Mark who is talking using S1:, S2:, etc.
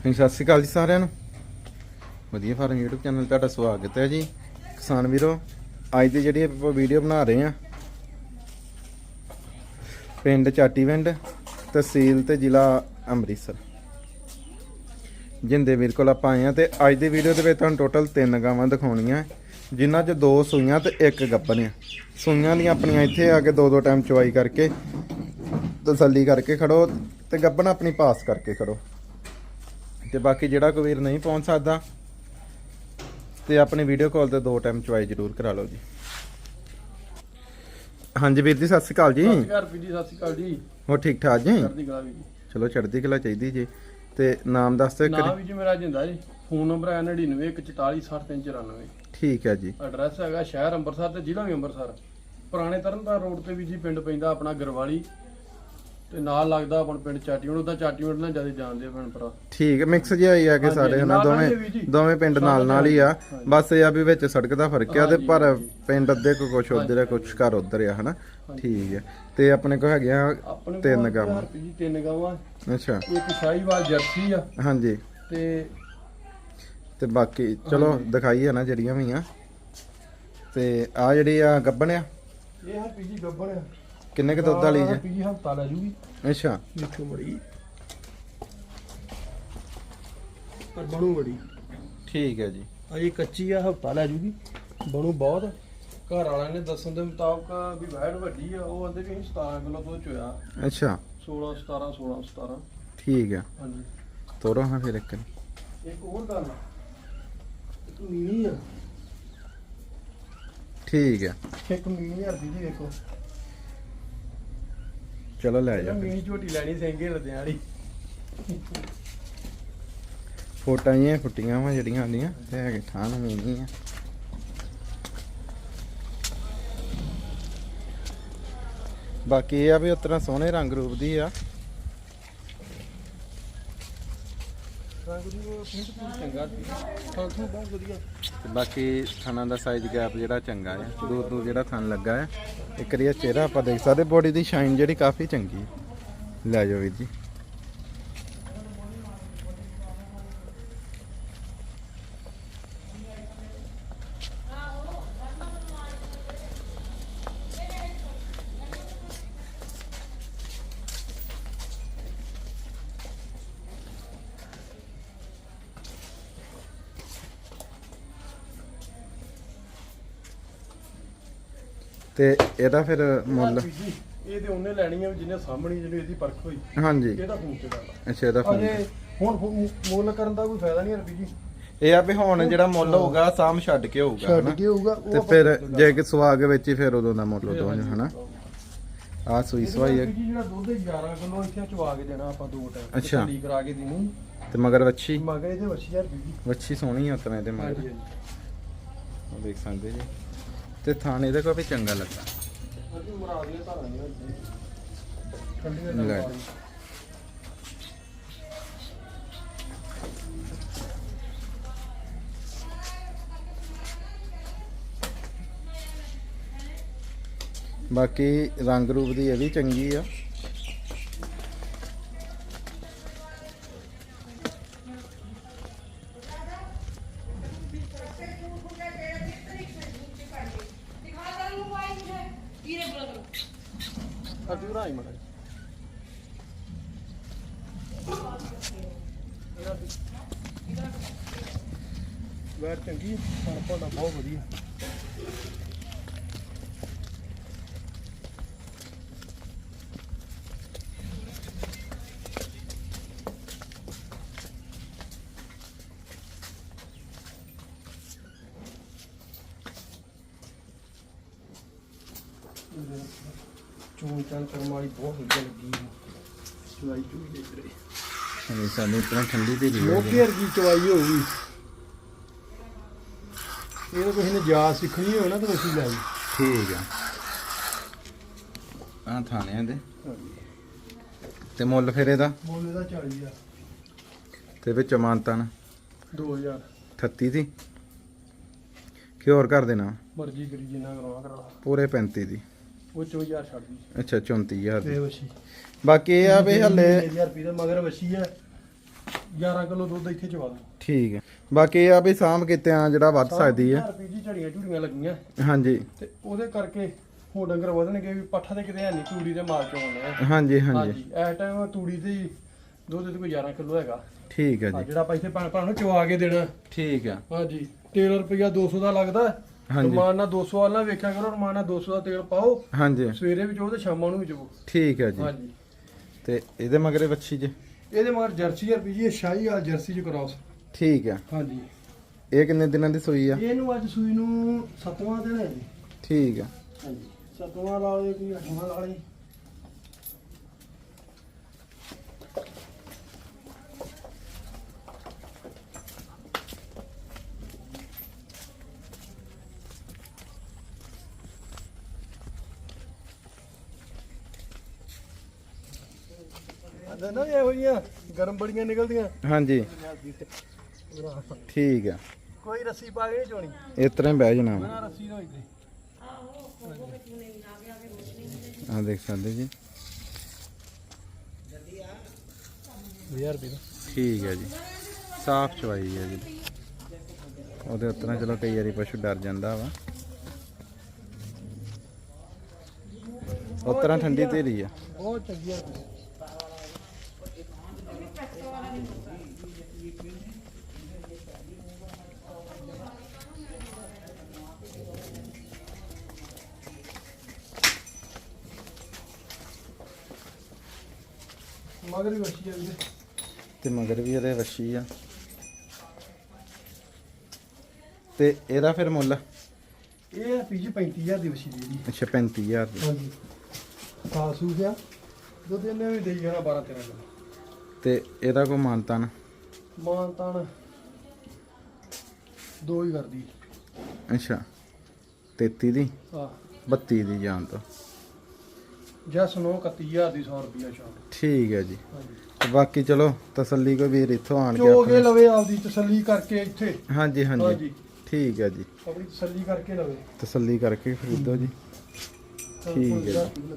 S1: ਹਾਂਜੀ, ਸਤਿ ਸ਼੍ਰੀ ਅਕਾਲ ਜੀ ਸਾਰਿਆਂ ਨੂੰ। ਵਧੀਆ ਫਾਰਮ YouTube ਚੈਨਲ ਤੁਹਾਡਾ ਸਵਾਗਤ ਹੈ ਜੀ। ਕਿਸਾਨ ਵੀਰੋ ਅੱਜ ਦੀ ਜਿਹੜੀ ਆਪਾਂ ਵੀਡੀਓ ਬਣਾ ਰਹੇ ਆ ਪਿੰਡ ਚਾਟੀਵਿੰਡ ਤਹਿਸੀਲ ਤੇ ਜ਼ਿਲ੍ਹਾ ਅੰਮ੍ਰਿਤਸਰ। ਜਿੰਦੇ ਵੀਰ ਕੋਲ ਆਪਾਂ ਆਏ ਆ ਤੇ ਅੱਜ ਦੀ ਵੀਡੀਓ ਦੇ ਵਿੱਚ ਤੁਹਾਨੂੰ ਟੋਟਲ ਤਿੰਨ ਗਾਵਾਂ ਦਿਖਾਉਣੀਆਂ ਜਿਨ੍ਹਾਂ 'ਚ ਦੋ ਸੂਈਆਂ ਤੇ ਇੱਕ ਗੱਭਣ ਆ ਸੂਈਆਂ ਦੀਆਂ ਆਪਣੀਆਂ ਇੱਥੇ ਆ ਕੇ ਦੋ ਦੋ ਟਾਈਮ ਚਵਾਈ ਕਰਕੇ ਤਸੱਲੀ ਕਰਕੇ ਖੜੋ ਤੇ ਗੱਭਣ ਆਪਣੀ ਪਾਸ ਕਰਕੇ ਖੜੋ। ਤੇ ਬਾਕੀ ਜਿਹੜਾ ਕੋਈ ਵੀਰ ਨਹੀਂ ਪਹੁੰਚ ਸਕਦਾ ਤੇ ਆਪਣੀ ਵੀਡੀਓ ਕਾਲ ਤੇ ਦੋ ਟਾਈਮ ਚੁਆਈ ਜ਼ਰੂਰ ਕਰਾ ਲਓ ਜੀ। ਹਾਂਜੀ ਵੀਰ ਜੀ ਸਤਿ ਸ਼੍ਰੀ ਅਕਾਲ ਜੀ।
S2: ਸਤਿ ਸ਼੍ਰੀ ਅਕਾਲ ਵੀਰ ਜੀ ਸਤਿ ਸ਼੍ਰੀ ਅਕਾਲ ਜੀ।
S1: ਹੋ ਠੀਕ ਠਾਕ ਜੀ?
S2: ਕਰਦੀ ਗਲਾ ਵੀ ਜੀ।
S1: ਚਲੋ ਚੜ੍ਹਦੀ ਕਲਾ ਚਾਹੀਦੀ ਜੀ। ਤੇ ਨਾਮ ਦੱਸ ਦਿਓ
S2: ਨਾਮ ਵੀ ਜੀ ਮੇਰਾ ਜਿੰਦਾ ਜੀ ਫੋਨ ਨੰਬਰ ਹੈ 9914466394
S1: ਠੀਕ ਹੈ ਜੀ।
S2: ਐਡਰੈਸ ਹੈਗਾ ਸ਼ਹਿਰ ਅੰਮ੍ਰਿਤਸਰ ਤੇ ਜ਼ਿਲ੍ਹਾ ਵੀ ਅੰਮ੍ਰਿਤਸਰ। ਪੁਰਾਣੇ ਤਰਨਤਾਰਨ ਰੋਡ ਤੇ ਵੀ ਜੀ ਪਿੰਡ ਪੈਂਦਾ ਆਪਣਾ ਗਰਵਾਲੀ। ਤੇ ਨਾਲ ਲੱਗਦਾ ਆਪਣਾ ਪਿੰਡ ਚਾਟੀਵਿੰਡ ਉਹਦਾ ਚਾਟੀਵਿੰਡ ਨਾਲ ਜ਼ਿਆਦਾ ਜਾਣਦੇ ਆ ਭੈਣ ਭਰਾ।
S1: ਠੀਕ ਹੈ ਮਿਕਸ ਜਿਹਾ ਹੀ ਆ ਕਿ ਸਾਡੇ ਹਨਾ ਦੋਵੇਂ। ਦੋਵੇਂ ਪਿੰਡ ਨਾਲ ਨਾਲ ਹੀ ਆ। ਬਸ ਇਹ ਆ ਵੀ ਵਿੱਚ ਸੜਕ ਦਾ ਫ਼ਰਕ ਆ ਤੇ ਪਰ। ਪਿੰਡ ਅੱਧੇ ਕੋ ਕੁਛ ਉਧਰ ਆ ਕੁਛ ਘਰ ਉਧਰ ਆ ਹਨਾ। ਠੀਕ ਹੈ ਤੇ ਆਪਣੇ ਕੋ ਹੈਗੇ ਆ
S2: ਆਪਣੇ
S1: ਤਿੰਨ ਗਾਵਾਂ
S2: ਜੀ ਤਿੰਨ ਗਾਵਾਂ।
S1: ਅੱਛਾ।
S2: ਇੱਕ ਸ਼ਾਹੀਵਾਲ ਜਰਸੀ ਆ।
S1: ਹਾਂਜੀ।
S2: ਤੇ
S1: ਤੇ ਬਾਕੀ ਚਲੋ ਦਿਖਾਈਏ ਨਾ ਜਿਹੜੀਆਂ ਵੀ ਆ। ਤੇ ਆ ਜਿਹੜੀ ਆ ਗੱਬਣ ਆ?
S2: ਇਹ ਹੈ ਪੀਜੀ ਗੱਬਣ ਆ।
S1: ਕਿੰਨੇ ਕ ਦੁੱਧ ਵਾਲੀ ਜੇ?
S2: ਪੀਜੀ ਹਫਤਾ ਲੈ ਜੂਗੀ।
S1: ਅੱਛਾ।
S2: ਦੇਖੋ ਬੜੀ ਪਰ ਬਣੂ ਬੜੀ
S1: ਠੀਕ ਹੈ ਜੀ।
S2: ਅਜੇ ਕੱਚੀ ਆ ਹਫਤਾ ਲੈ ਜੂਗੀ। ਬਣੂ ਬਹੁਤ। ਘਰ ਵਾਲਿਆਂ ਨੇ ਦੱਸਣ ਦੇ ਮੁਤਾਬਕ ਵੀ ਵੈੜ ਵੱਡੀ ਆ ਉਹ ਆਂਦੇ ਵੀ ਅਸੀਂ 17 ਕਿਲੋ ਦੁੱਧ ਚੋਇਆ।
S1: ਅੱਛਾ।
S2: 16 17 16 17
S1: ਠੀਕ ਆ
S2: ਹਾਂਜੀ।
S1: ਤੋਰੋ ਹਾਂ ਫਿਰ ਇੱਕ
S2: ਇੱਕ ਹੋਰ ਗੱਲ ਆ। ਇੱਕ ਮੀਨੀ ਆ।
S1: ਠੀਕ ਆ
S2: ਇੱਕ ਮੀਨੀ ਆ ਜੀ ਦੇਖੋ
S1: ਚਲੋ ਲੈ ਜਾ
S2: ਮੀਨੀ ਝੋਟੀ ਲੈਣੀ ਸਿੰਗੇ ਰਦਿਆਂ ਵਾਲੀ।
S1: ਫੋਟਾਂ ਹੀ ਫੁੱਟੀਆਂ ਵਾ ਜਿਹੜੀਆਂ ਆਂਦੀਆਂ ਤੇ ਹੈਗੇ ਥਾਂ ਨੂੰ ਨਹੀਂ ਆ। ਬਾਕੀ ਇਹ ਆ ਵੀ ਉਤਰਾ ਸੋਹਣੇ ਰੰਗ ਰੂਪ ਦੀ ਆ
S2: ਰੰਗ ਦੀ ਉਹ ਪ੍ਰਿੰਟ ਪੂਰੀ ਚੰਗਾ ਸੀ ਫਲਸੂ ਬਹੁਤ ਵਧੀਆ
S1: ਤੇ ਬਾਕੀ ਥਾਨਾਂ ਦਾ ਸਾਈਜ਼ ਗੈਪ ਜਿਹੜਾ ਚੰਗਾ ਹੈ। ਦੂਰ ਦੂਰ ਜਿਹੜਾ ਥਣ ਲੱਗਾ ਹੈ। ਇੱਕ ਰਿਆ ਚਿਹਰਾ ਆਪਾਂ ਦੇਖ ਸਕਦੇ ਬੋਡੀ ਦੀ ਸ਼ਾਈਨ ਜਿਹੜੀ ਕਾਫੀ ਚੰਗੀ ਹੈ। ਲੈ ਜਾਓ ਵੀਰ ਜੀ। ਤੇ ਇਹਦਾ ਫਿਰ ਮੁੱਲ?
S2: ਇਹ ਤੇ ਉਹਨੇ ਲੈਣੀ ਆ ਜਿਹਨੇ ਸਾਹਮਣੀ ਜਿਹਨੂੰ ਇਹਦੀ ਪਰਖ ਹੋਈ।
S1: ਹਾਂਜੀ।
S2: ਇਹਦਾ ਫੋਨ ਤੇ ਗੱਲ
S1: ਅੱਛਾ ਇਹਦਾ
S2: ਅਜੇ
S1: ਫੋਨ
S2: ਹੁਣ ਫੋ- ਮੁੱਲ ਕਰਨ ਦਾ ਕੋਈ ਫਾਇਦਾ ਨਹੀਂ ਰਵੀ ਜੀ।
S1: ਇਹ ਆ ਵੀ ਹੁਣ ਜਿਹੜਾ ਮੁੱਲ ਹੋਊਗਾ ਸਾਮ ਛੱਡ ਕੇ ਹੋਊਗਾ
S2: ਛੱਡ
S1: ਹਨਾ?
S2: ਕੇ ਹੋਊਗਾ ਉਹ
S1: ਤੇ
S2: ਆਪਾਂ
S1: ਫਿਰ ਜੇ ਕਿ ਸੁਆਗ ਵਿੱਚ ਹੀ ਫਿਰ ਉਦੋਂ ਦਾ ਮੁੱਲ ਉਦੋਂ
S2: ਹਾਂਜੀ।
S1: ਹਨਾ? ਆ ਸੂਈ
S2: ਇਹਦੇ
S1: ਸਵਾਈ
S2: ਨਾਲ
S1: ਹੈ
S2: ਜੀ ਜਿਹੜਾ ਦੁੱਧ 11 ਕਿਲੋ ਇੱਥੇ ਚਵਾ ਕੇ ਦੇਣਾ ਆਪਾਂ ਦੋ ਟਾਈਮ।
S1: ਅੱਛਾ।
S2: ਤਸੱਲੀ ਕਰਾ ਕੇ ਦੇਣੀ।
S1: ਤੇ ਮਗਰ ਵੱਛੀ?
S2: ਮਗਰ ਇਹਦੇ ਵੱਛੀ ਯਾਰ ਬੀਜੀ
S1: ਵੱਛੀ ਸੋਹਣੀ ਆ ਉਤਨੇ ਤੇ ਮਗਰ।
S2: ਹਾਂਜੀ
S1: ਉਹ ਦੇਖ ਸਕਦੇ ਜੀ। ਤੇ ਥਾਣੇ ਦੇ ਕੋ ਵੀ ਚੰਗਾ ਲੱਗਾ
S2: ਹਾਂਜੀ ਮਰਾ ਦੀਆਂ ਠੰਡੀਆਂ
S1: ਲੈ। ਬਾਕੀ ਰੰਗ ਰੂਪ ਦੀ ਇਹ ਵੀ ਚੰਗੀ ਆ
S2: ਸਾਡੀ ਭਰਾਈ ਮੜਾ ਵੈਰ ਚੰਗੀ ਪਰ ਬਹੁਤ ਵਧੀਆ। ਚੂਨ ਚਾਨ ਕਰਮ ਵਾਲੀ ਬਹੁਤ ਵਧੀਆ ਲੱਗੀ ਹੈ ਚਵਾਈ ਚੂਈ ਦੇ ਤੇਰੇ
S1: ਹਾਂਜੀ ਸਾਨੂੰ ਇਤਨਾ ਠੰਡੀ ਰਹੀ
S2: ਉਹ ਘੇਰ ਦੀ ਚਵਾਈ ਹੋਊਗੀ ਇਹ ਤਾਂ ਕਿਸੇ ਨੇ ਜਾ ਸਿੱਖਣੀ ਹੋਵੇ ਨਾ ਤਾਂ ਅਸੀਂ ਲੈ ਜੀ
S1: ਠੀਕ ਆ। ਆ ਥਾਣਿਆਂ ਦੇ ਤੇ ਮੁੱਲ ਫਿਰ ਇਹਦਾ?
S2: ਮੁੱਲ ਇਹਦਾ 40 ਆ
S1: ਤੇ ਵਿੱਚ ਮਾਨਤਾ ਨਾ?
S2: 2000
S1: 38 ਦੀ? ਕਿ ਹੋਰ ਕਰ ਦੇਣਾ
S2: ਮਰਜ਼ੀ ਕਰੀ ਜਿੰਨਾ ਕਰਵਾ ਕਰਾ
S1: ਪੂਰੇ 35 ਦੀ।
S2: ਉਹ 4000 ਛੱਡ ਦੀ
S1: ਅੱਛਾ 34000
S2: ਤੇ
S1: ਦੀ।
S2: ਵਸ਼ੀ
S1: ਬਾਕੀ ਇਹ ਆ ਵੀ ਹੱਲੇ
S2: 1000 ਰੁਪਏ ਦਾ ਮਗਰ ਵਸ਼ੀ ਹੈ 11 ਕਿਲੋ ਦੁੱਧ ਇੱਥੇ ਚਵਾ ਦੋ
S1: ਠੀਕ ਹੈ। ਬਾਕੀ ਇਹ ਆ ਵੀ ਸਾਂਭ ਕਿਤੇ ਆ ਜਿਹੜਾ ਵੱਧ ਸਕਦੀ ਹੈ।
S2: ਰੁਪਏ ਜੀ ਝੜੀਆਂ ਝੁੜੀਆਂ ਲੱਗੀਆਂ।
S1: ਹਾਂਜੀ।
S2: ਤੇ ਉਹਦੇ ਕਰਕੇ ਹੋ ਡੰਗਰ ਵਧਣਗੇ ਵੀ ਪੱਠਾ ਤੇ ਕਿਤੇ ਹੈ ਨਹੀਂ ਤੂੜੀ ਤੇ ਮਾਰ ਕੇ ਆਉਣਾ ਹੈ
S1: ਹਾਂਜੀ ਹਾਂਜੀ।
S2: ਹਾਂਜੀ ਇਸ ਟਾਈਮ ਤੂੜੀ ਤੇ ਹੀ ਦੁੱਧ ਤੇ ਕੋਈ 11 ਕਿਲੋ ਹੈਗਾ।
S1: ਠੀਕ ਹੈ ਜੀ।
S2: ਜਿਹੜਾ ਆਪਾਂ ਇੱਥੇ ਭੈਣ ਭਰਾ ਨੂੰ ਚਵਾ ਕੇ ਦੇਣਾ।
S1: ਠੀਕ ਆ
S2: ਹਾਂਜੀ ਤੇਲ ਰੁਪਈਆ 200 ਦਾ ਲੱਗਦਾ।
S1: ਹਾਂਜੀ।
S2: ਰਮਾਨ ਨਾਲ 200 ਵਾਲਾ ਨਾ ਵੇਖਿਆ ਕਰੋ ਰਮਾਨ ਨਾਲ 200 ਦਾ ਤੇਲ ਪਾਓ।
S1: ਹਾਂਜੀ।
S2: ਸਵੇਰੇ ਵੀ ਚੋ ਤੇ ਸ਼ਾਮਾਂ ਨੂੰ ਵੀ ਚੋ
S1: ਠੀਕ ਹੈ ਜੀ।
S2: ਹਾਂਜੀ।
S1: ਤੇ ਇਹਦੇ ਮਗਰੇ ਵੱਛੀ ਜੀ?
S2: ਇਹਦੇ ਮਗਰ ਜਰਸੀ ਆ ਰੁਪਈ ਜੀ ਇਹ ਸ਼ਾਹੀ ਆ ਜਰਸੀ ਚ ਕਰਾਸ
S1: ਠੀਕ ਆ
S2: ਹਾਂਜੀ।
S1: ਇਹ ਕਿੰਨੇ ਦਿਨਾਂ ਦੀ ਸੂਈ ਆ?
S2: ਇਹਨੂੰ ਅੱਜ ਸੂਈ ਨੂੰ ਸਤਵਾਂ ਦਿਨ ਹੈ ਜੀ।
S1: ਠੀਕ ਆ
S2: ਹਾਂਜੀ। ਸਤਵਾਂ ਲਾ ਲਏ ਕੋਈ ਅੱਠਵਾਂ ਲਾ ਲਏ ਨਾ ਇਹੋ ਜੀਆਂ ਗਰਮ ਬੜੀਆਂ ਨਿਕਲਦੀਆਂ।
S1: ਹਾਂਜੀ। ਠੀਕ ਆ।
S2: ਕੋਈ ਰੱਸੀ ਪਾ ਕੇ ਨਹੀਂ ਚੋਣੀ।
S1: ਇਸ ਤਰ੍ਹਾਂ ਹੀ ਬਹਿ ਜਾਣਾ। ਵਾ।
S2: ਬਿਨਾਂ ਰੱਸੀ ਤੋਂ ਇੱਥੇ।
S1: ਆਹ ਦੇਖ ਸਕਦੇ ਜੀ।
S2: 1000 ਰੁਪਏ ਦਾ।
S1: ਠੀਕ ਹੈ ਜੀ। ਸਾਫ਼ ਚਵਾਈ ਹੈ ਜੀ। ਉਹਦੇ ਉਤਰਾਂ ਚਲੋ ਕਈ ਵਾਰੀ ਪਸ਼ੂ ਡਰ ਜਾਂਦਾ ਵਾ। ਉਤਰਾਂ ਠੰਡੀ ਤੇਰੀ ਆ।
S2: ਬਹੁਤ ਚੰਗੀ ਆ। ਮਗਰ ਵੀ ਵਸੀ ਜਾਂਦੇ।
S1: ਤੇ ਮਗਰ ਵੀ ਇਹਦੇ ਵੱਛੀ ਆ। ਤੇ ਇਹਦਾ ਫਿਰ ਮੁੱਲ?
S2: ਇਹ ਆ ਪੀਜੀ 35000 ਦੀ ਵਸੀ ਦੀ
S1: ਅੱਛਾ 35000 ਦੀ।
S2: ਹਾਂਜੀ। ਸਾਸੂ ਗਿਆ ਦੁੱਧ ਇਹਨੇ ਵੀ ਦੇਈ ਜਾਣਾ 12 13 ਕਿਲੋ।
S1: ਤੇ ਇਹਦਾ ਕੋਈ ਮਾਨਤਾ ਨਾ
S2: ਮਾਨ ਤਾਨ ਦੋ ਹੀ ਕਰਦੀ।
S1: ਅੱਛਾ 33 ਦੀ?
S2: ਆ
S1: 32 ਦੀ ਜਾਣ ਤੋਂ।
S2: ਜਸ ਨੂੰ 31000 ਦੀ 100 ਰੁਪਿਆ ਸ਼ਾਮ।
S1: ਠੀਕ ਹੈ ਜੀ। ਤੇ ਬਾਕੀ ਚਲੋ ਤਸੱਲੀ ਕੋਈ ਵੀਰ ਇੱਥੋਂ ਆਣ ਕੇ
S2: ਚੋ ਕੇ
S1: ਆਪਣੀ-
S2: ਲਵੇ ਆਪਦੀ ਤਸੱਲੀ ਕਰਕੇ ਇੱਥੇ।
S1: ਹਾਂਜੀ ਹਾਂਜੀ।
S2: ਹਾਂਜੀ।
S1: ਠੀਕ ਹੈ ਜੀ।
S2: ਆਪਣੀ ਤਸੱਲੀ ਕਰਕੇ ਲਵੇ।
S1: ਤਸੱਲੀ ਕਰਕੇ ਖਰੀਦੋ ਜੀ। ਠੀਕ ਹੈ।
S2: ਜੀ।